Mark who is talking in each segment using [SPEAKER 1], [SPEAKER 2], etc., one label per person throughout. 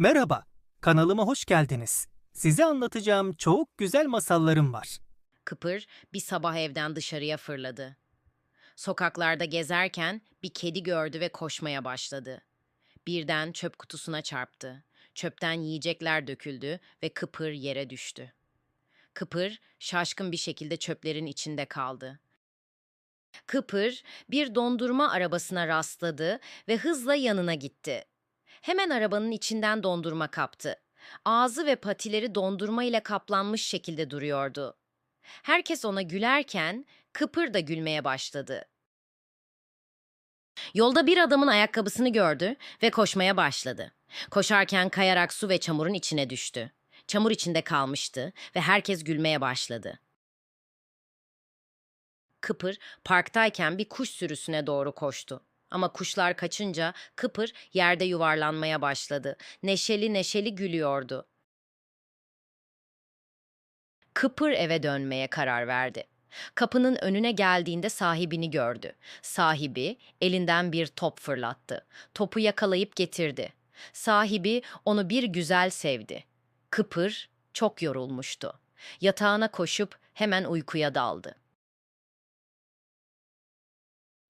[SPEAKER 1] Merhaba, kanalıma hoş geldiniz. Size anlatacağım çok güzel masallarım var.
[SPEAKER 2] Kıpır bir sabah evden dışarıya fırladı. Sokaklarda gezerken bir kedi gördü ve koşmaya başladı. Birden çöp kutusuna çarptı. Çöpten yiyecekler döküldü ve Kıpır yere düştü. Kıpır şaşkın bir şekilde çöplerin içinde kaldı. Kıpır bir dondurma arabasına rastladı ve hızla yanına gitti. Hemen arabanın içinden dondurma kaptı. Ağzı ve patileri dondurma ile kaplanmış şekilde duruyordu. Herkes ona gülerken Kıpır da gülmeye başladı. Yolda bir adamın ayakkabısını gördü ve koşmaya başladı. Koşarken kayarak su ve çamurun içine düştü. Çamur içinde kalmıştı ve herkes gülmeye başladı. Kıpır parktayken bir kuş sürüsüne doğru koştu. Ama kuşlar kaçınca Kıpır yerde yuvarlanmaya başladı. Neşeli neşeli gülüyordu. Kıpır eve dönmeye karar verdi. Kapının önüne geldiğinde sahibini gördü. Sahibi elinden bir top fırlattı. Topu yakalayıp getirdi. Sahibi onu bir güzel sevdi. Kıpır çok yorulmuştu. Yatağına koşup hemen uykuya daldı.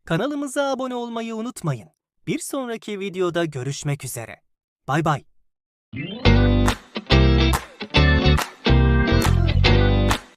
[SPEAKER 1] Kanalımıza abone olmayı unutmayın. Bir sonraki videoda görüşmek üzere. Bay bay.